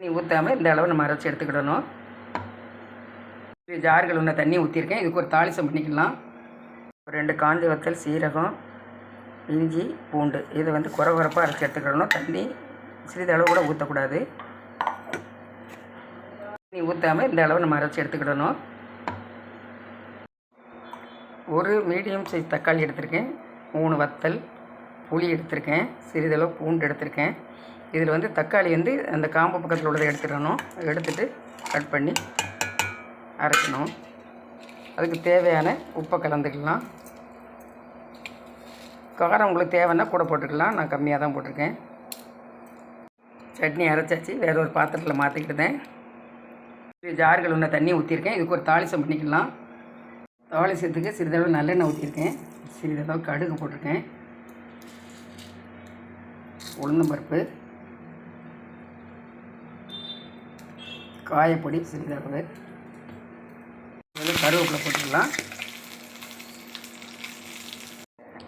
தண்ணி ஊற்றாமல் இந்த அளவு நம்ம அரைச்சி எடுத்துக்கிடணும். ஜார்கள் ஒன்று தண்ணி ஊற்றிருக்கேன் இதுக்கு ஒரு தாளிசம் பண்ணிக்கலாம். ஒரு ரெண்டு காஞ்சி வத்தல் சீரகம் இஞ்சி பூண்டு. இதை வந்து குறை குறைப்பாக அரைச்சி எடுத்துக்கிடணும். தண்ணி சிறிதளவு கூட ஊற்றக்கூடாது தண்ணி ஊற்றாமல் இந்த அளவு நம்ம அரைச்சி எடுத்துக்கிடணும். ஒரு மீடியம் சைஸ் தக்காளி எடுத்திருக்கேன். மூணு வத்தல் புளி எடுத்திருக்கேன். சிறிதளவு பூண்டு எடுத்திருக்கேன். இதில் வந்து தக்காளி வந்து அந்த காம்பு பக்கத்தில் உள்ளதை எடுத்துடணும். எடுத்துட்டு கட் பண்ணி அரைக்கணும். அதுக்கு தேவையான உப்பை கலந்துக்கலாம். காரம் உங்களுக்கு தேவைன்னா கூட போட்டுக்கலாம். நான் கம்மியாக தான் போட்டிருக்கேன். சட்னி அரைச்சாச்சு. வேற ஒரு பாத்திரத்தில் மாற்றிக்கிட்டேன் ஜார்கள் ஒன்று தண்ணி ஊற்றிருக்கேன் இதுக்கு ஒரு தாளிசம் பண்ணிக்கலாம். தாளிசத்துக்கு சிறிதளவு நல்லெண்ணெய் ஊற்றிருக்கேன் சிறிதளவு கடுகு போட்டிருக்கேன். உளுந்தம்பருப்பு காயப்பொடி சிறிதளவு அதில் கருவேப்பிலை போட்டுக்கலாம்.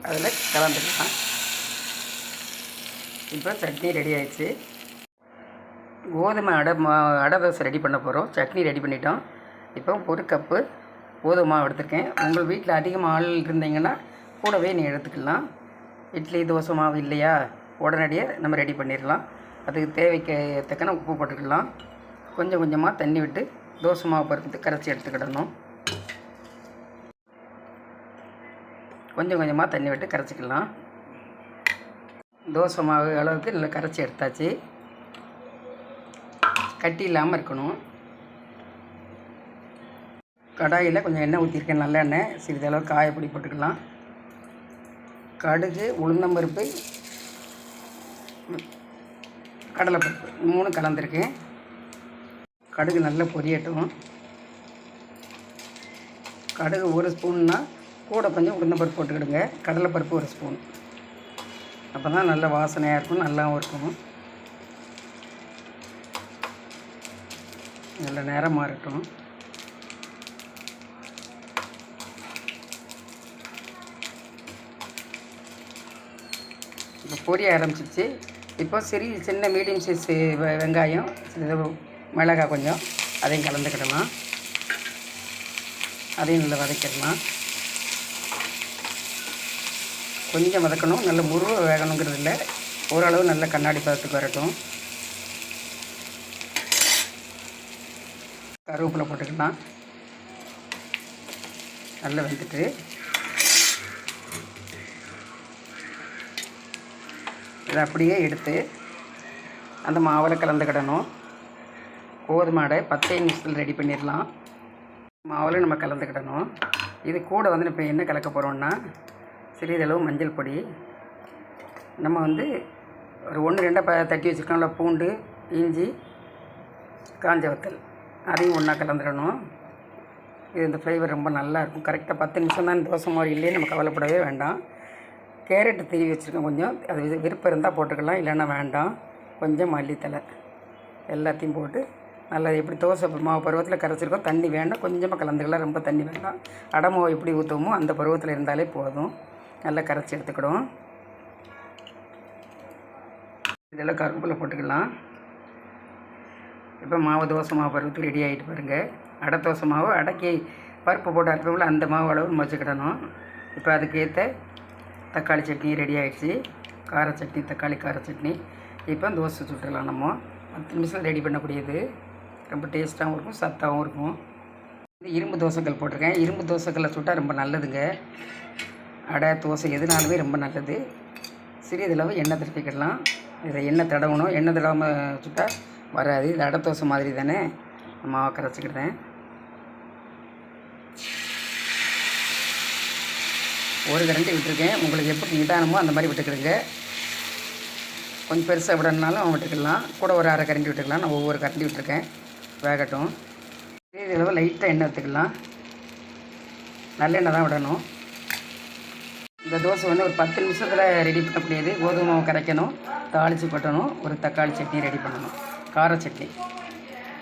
அதில் கலந்துக்கலாம். இப்போ சட்னி ரெடி ஆயிடுச்சு. கோதுமை அடை மா அடை தோசை ரெடி பண்ண போகிறோம் சட்னி ரெடி பண்ணிட்டோம். இப்போ ஒரு கப்பு கோதுமை மாவு எடுத்திருக்கேன். உங்கள் வீட்டில் அதிகமாக ஆள் இருந்தீங்கன்னா கூடவே நீ எடுத்துக்கலாம். இட்லி தோசை மாவு இல்லையா? உடனடியாக நம்ம ரெடி பண்ணிடலாம். அதுக்கு தேவைக்கு தக்கன உப்பு போட்டுக்கலாம். கொஞ்சம் கொஞ்சமாக தண்ணி விட்டு தோசை மாவு பருப்பு கரைச்சி எடுத்துக்கிடணும். கொஞ்சம் கொஞ்சமாக தண்ணி விட்டு கரைச்சிக்கலாம். தோசை மாவு அளவுக்கு நல்லா கரைச்சி எடுத்தாச்சு. கட்டி இல்லாமல் இருக்கணும். கடாயில் கொஞ்சம் எண்ணெய் ஊற்றிருக்கேன் நல்லெண்ணெய் சிறிதளவு காயப்பொடி போட்டுக்கலாம். கடுகு உளுந்தம்பருப்பு கடலைப்பருப்பு. மூணு கலந்துருக்கேன் கடுகு நல்லா பொரியட்டும். கடுகு ஒரு ஸ்பூன்னா கூட கொஞ்சம் உளுந்தம்பருப்பு போட்டுக்கிடுங்க. கடலைப்பருப்பு ஒரு ஸ்பூன். அப்போ தான் நல்ல வாசனையாக இருக்கும் நல்லாவும் இருக்கும். நல்ல நேரம் மாறட்டும். இப்போ பொரிய ஆரம்பிச்சிச்சு இப்போ சரி சின்ன மீடியம் சைஸ் வெங்காயம் மிளகாய் கொஞ்சம். அதையும் கலந்துக்கிடலாம். அதையும் நல்லா வதக்கிடலாம். கொஞ்சம் வதக்கணும். நல்ல முருவ வேகணுங்கிறது இல்லை. ஓரளவு நல்ல கண்ணாடி பதத்துக்கு வரட்டும். கருவேப்பிலை போட்டுக்கலாம். நல்லா வந்துட்டு இதை அப்படியே எடுத்து அந்த மாவில் கலந்துக்கிடணும். கோதுமை அடை பத்தே நிமிஷத்தில் ரெடி பண்ணிடலாம். மாவில் நம்ம கலந்துக்கிடணும். இது கூட வந்து இப்போ என்ன கலக்க போகிறோம்னா சிறிதளவு மஞ்சள் பொடி. நம்ம வந்து ஒரு ஒன்று ரெண்டாக ப தட்டி வச்சுருக்கோம்ல பூண்டு இஞ்சி காஞ்ச வத்தல். அதையும் ஒன்றா கலந்துடணும். இது இந்த ஃப்ளேவர் ரொம்ப நல்லா இருக்கும். கரெக்டாக பத்து நிமிஷம் தான் தோசை மாதிரி இல்லையே நம்ம கவலைப்படவே வேண்டாம். கேரட்டு திருவி வச்சுருக்கேன் கொஞ்சம். அது விருப்பம் இருந்தால் போட்டுக்கலாம் இல்லைன்னா வேண்டாம். கொஞ்சம் மல்லித்தலை எல்லாத்தையும் போட்டு நல்லா எப்படி தோசை மாவு பருவத்தில் கரைச்சிருக்கோம் தண்ணி வேண்டாம். கொஞ்சமாக கலந்துக்கலாம் ரொம்ப தண்ணி வேண்டாம். அடை மாவு எப்படி ஊற்றுவோமோ அந்த பருவத்தில் இருந்தாலே போதும். நல்லா கரைச்சி எடுத்துக்கிடும் இதெல்லாம் கருவேப்பிலை போட்டுக்கலாம். இப்போ மாவு தோசை மாவு பருவத்துக்கு ரெடி ஆகிட்டு பாருங்க. அடை தோசை மாவு அடைக்கி பருப்பு போட்டு அரைப்போம்ல அந்த மாவு அளவு நம்ம இப்போ அதுக்கேற்ற தக்காளி சட்னி ரெடி ஆகிடுச்சு கார சட்னி தக்காளி கார சட்னி. இப்போ தோசை சுட்டுடலாம் நம்ம. பத்து நிமிஷம் ரெடி பண்ணக்கூடியது. ரொம்ப டேஸ்ட்டாகவும் இருக்கும் சத்தாகவும் இருக்கும். இது இரும்பு தோசைக்கல் போட்டிருக்கேன். இரும்பு தோசைக்கல்லை சுட்டால் ரொம்ப நல்லதுங்க. அடை தோசை எதுனாலுமே ரொம்ப நல்லது. சிறியதளவு எண்ணெய் திருப்பிக்கிடலாம். இதை எண்ணெய் தடவணும். எண்ணெய் தடவாமல் சுட்டால் வராது. இது அடை தோசை மாதிரி தானே. மாவை கரைச்சிக்கிட்டேன் ஒரு கரண்டி விட்டுருக்கேன். உங்களுக்கு எப்படி நிதானமோ அந்த மாதிரி விட்டுக்கிடுங்க. கொஞ்சம் பெருசாக விடணுனாலும் விட்டுக்கலாம். கூட ஒரு அரை கரண்டி விட்டுக்கலாம் நான் ஒவ்வொரு கரண்டி விட்டுருக்கேன். வேகட்டும். பெரிய அளவு லைட்டாக எண்ணெய் எடுத்துக்கலாம். நல்லெண்ணெய் தான் விடணும். இந்த தோசை வந்து ஒரு பத்து நிமிஷத்தில் ரெடி பண்ணக்கூடியது. கோதுமை மாவு கரைக்கணும். தாளித்து கொட்டணும். ஒரு தக்காளி சட்னி ரெடி பண்ணணும். கார சட்னி.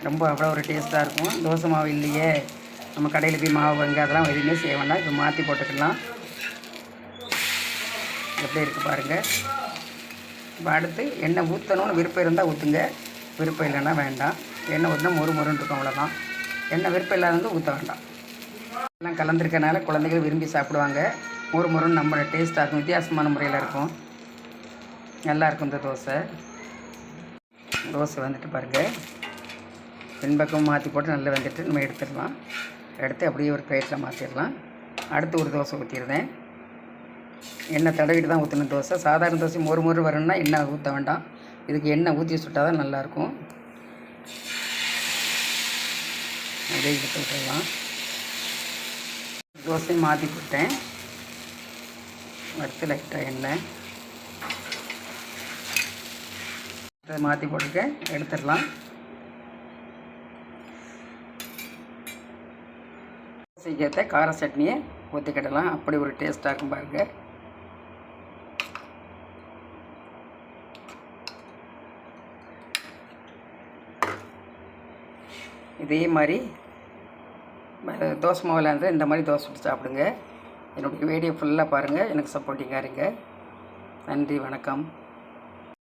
ரொம்ப அவ்வளோ ஒரு டேஸ்ட்டாக இருக்கும். தோசை மாவு இல்லையே. நம்ம கடையில் போய் மாவு வாங்க அதெல்லாம் எதுவுமே செய்ய வேண்டாம். இப்போ மாற்றி போட்டுக்கலாம். எப்படி இருக்குது பாருங்கள் இப்போ அடுத்து எண்ணெய் ஊற்றணும்னு விருப்பம் இருந்தால் ஊற்றுங்க விருப்பம் இல்லைன்னா வேண்டாம். எண்ணெய் ஊற்றினா மொறு மொறுன்னு இருக்கும் அவ்வளோதான் எண்ணெய் விருப்பம் இல்லாதவங்க ஊற்ற வேண்டாம். எல்லாம் கலந்துருக்கனால குழந்தைகள் விரும்பி சாப்பிடுவாங்க. மொறு மொறுன்னு நம்ம டேஸ்ட்டாக இருக்கும் வித்தியாசமான முறையில் இருக்கும். நல்லாயிருக்கும் இந்த தோசை. தோசை வந்துட்டு பாருங்கள் பின்பக்கம் மாற்றி போட்டு நல்லா வந்துட்டு நம்ம எடுத்துடலாம். எடுத்து அப்படியே ஒரு பிளேட்டில் மாற்றிடலாம் அடுத்து ஒரு தோசை ஊற்றிடுறேன் எண்ணெய் தடவிட்டு தான் ஊற்றணும் தோசை. சாதாரண தோசை மொறு மொறு வரணும்னா எண்ணெய் ஊற்ற வேண்டாம். இதுக்கு எண்ணெய் ஊற்றி சுட்டால் தான் நல்லாயிருக்கும். அப்படியே எடுத்து விட்டுடலாம் தோசை மாற்றி போட்டேன். வறுத்து லைட்டாக எண்ணெய். அதை மாற்றி போட்டுக்க எடுத்துடலாம். தோசைக்கேற்ற கார சட்னியை ஊற்றிக்கிடலாம் அப்படி ஒரு டேஸ்ட்டாக இருக்கும் பாருங்கள் இதே மாதிரி தோசை மாவில் இருந்தால் இந்த மாதிரி தோசை சுட்டு சாப்பிடுங்க. என்னுடைய வீடியோ ஃபுல்லாக பாருங்கள் எனக்கு சப்போர்ட்டிங்காக இருங்க. நன்றி வணக்கம்.